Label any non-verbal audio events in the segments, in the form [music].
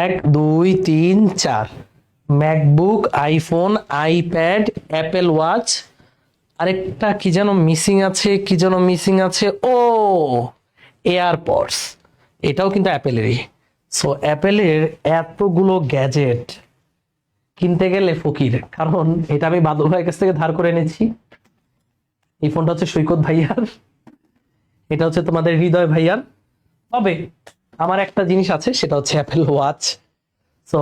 এক, দুই, তিন, চার। MacBook iPhone iPad Apple watch আরেকটা কি যেন মিসিং আছে, কি যেন মিসিং আছে? ও এয়ারপডস এটাও কিন্তু অ্যাপেলেরই সো অ্যাপেলের এতগুলো গ্যাজেট কিনতে গেলে ফকির, কারণ এটা আমি বাদল ভাইয়ের কাছ থেকে ধার করে এনেছি। এই ফোনটা হচ্ছে সৈকত ভাইয়ার। এটা হচ্ছে তোমাদের হৃদয় ভাইয়ার। তবে আমার একটা জিনিস আছে, সেটা হচ্ছে অ্যাপেল ওয়াচ সো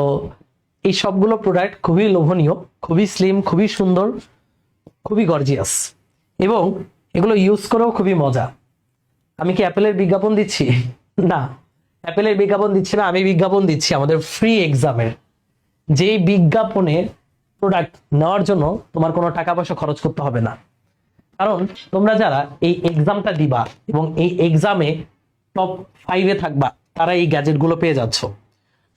এই সবগুলো প্রোডাক্ট খুবই লোভনীয়, খুবই স্লিম খুবই সুন্দর, খুবই গর্জিয়াস এবং এগুলো ইউজ করেও খুবই মজা। আমি কি অ্যাপেলের বিজ্ঞাপন দিচ্ছি? [laughs] না। অ্যাপেলের বিজ্ঞাপন দিচ্ছি না, আমি বিজ্ঞাপন দিচ্ছি আমাদের ফ্রি এক্সামের যেই বিজ্ঞাপনে প্রোডাক্ট নেওয়ার জন্য তোমার কোনো টাকা পয়সা খরচ করতে হবে না। কারণ তোমরা যারা এই এক্সামটা দিবা এবং এই এক্সামে টপ ফাইভে থাকবা তারা এই গ্যাজেটগুলো পেয়ে যাচ্ছ।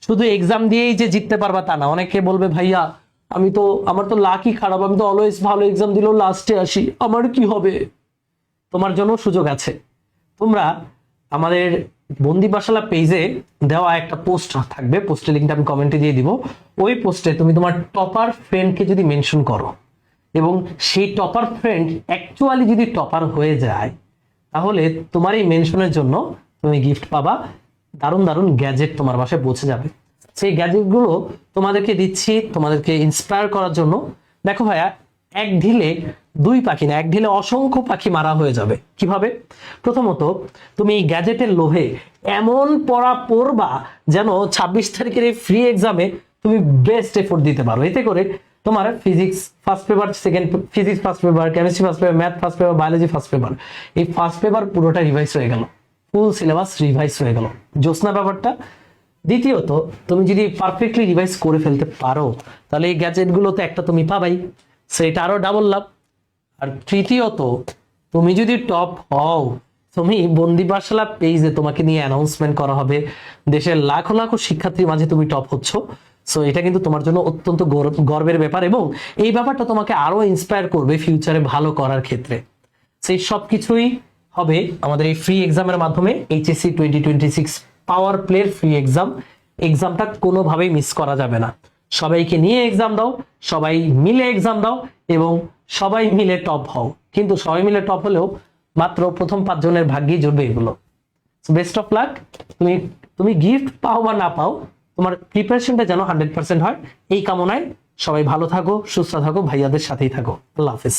শুধু এক্সাম দিয়েই যে জিততে পারবা তা না, অনেকে বলবে, ভাইয়া, আমি তো, আমার তো লাকই খারাপ, আমি তো অলওয়েজ ভালো এক্সাম দিলেও লাস্টে আসি, আমার কি হবে? তোমার জন্য সুযোগ আছে। তোমরা আমাদের বন্দি পাশালা পেজে দেওয়া একটা পোস্ট থাকবে পোস্টের লিঙ্কটা আমি কমেন্টে দিয়ে দিব। ওই পোস্টে তুমি তোমার টপার ফ্রেন্ডকে যদি মেনশন করো, এবং সেই টপার ফ্রেন্ড অ্যাকচুয়ালি যদি টপার হয়ে যায়, তাহলে তোমার এই মেনশনের জন্য তুমি গিফট পাবা। দারুণ দারুণ গ্যাজেট তোমার বাসায় পৌঁছে যাবে। সেই গ্যাজেটগুলো তোমাদেরকে দিচ্ছি, তোমাদেরকে ইন্সপায়ার করার জন্য। দেখো ভাইয়া, এক ঢিলে দুই পাখি না, এক ঢিলে অসংখ্য পাখি মারা হয়ে যাবে। কীভাবে? প্রথমত, তুমি গ্যাজেটের লোভে এমন পড়া পড়বা যেন ছাব্বিশ তারিখের এই ফ্রি এক্সামে তুমি বেস্ট এফোর্ট দিতে পারো। এতে করে তোমার physics first paper second physics first paper chemistry first paper math first paper biology first paper এই ফার্স্ট পেপার পুরোটা রিভাইজ হয়ে গেল। ফুল সিলেবাস রিভাইজ হয়ে গেল। জ্যোৎস্না ব্যাপারটা। দ্বিতীয়ত, তুমি যদি পারফেক্টলি রিভাইজ করে ফেলতে পারো, তাহলে এই গ্যাজেটগুলোতে একটা তুমি পাবাই। সেটা আরও ডাবল লাভ। আর তৃতীয়ত, তুমি যদি টপ হও, তুমি বন্দি পাঠশালা পেজে তোমাকে নিয়ে অ্যানাউন্সমেন্ট করা হবে। দেশের লাখো লাখো শিক্ষার্থীর মাঝে তুমি টপ হচ্ছ। সো এটা কিন্তু তোমার জন্য অত্যন্ত গৌরব- গর্বের ব্যাপার এবং এই ব্যাপারটা তোমাকে আরও ইন্সপায়ার করবে ফিউচারে ভালো করার ক্ষেত্রে। সেই সব কিছুই হবে আমাদের এই ফ্রি এক্সামের মাধ্যমে HSC twenty twenty six power প্লের free exam এক্সামটা কোনোভাবেই মিস করা যাবে না। সবাইকে নিয়ে এক্সাম দাও, সবাই মিলে এক্সাম দাও এবং সবাই মিলে টপ হও। কিন্তু সবাই মিলে টপ হলেও মাত্র প্রথম পাঁচজনের ভাগ্যেই জুটবে এগুলো। বেস্ট অফ লাক তুমি তুমি গিফট পাও বা না পাও, তোমার প্রিপারেশনটা যেন হান্ড্রেড পার্সেন্ট হয়। এই কামনায় সবাই ভালো থাকো, সুস্থ থাকো, ভাইয়াদের সাথেই থাকো। আল্লাহ হাফিজ।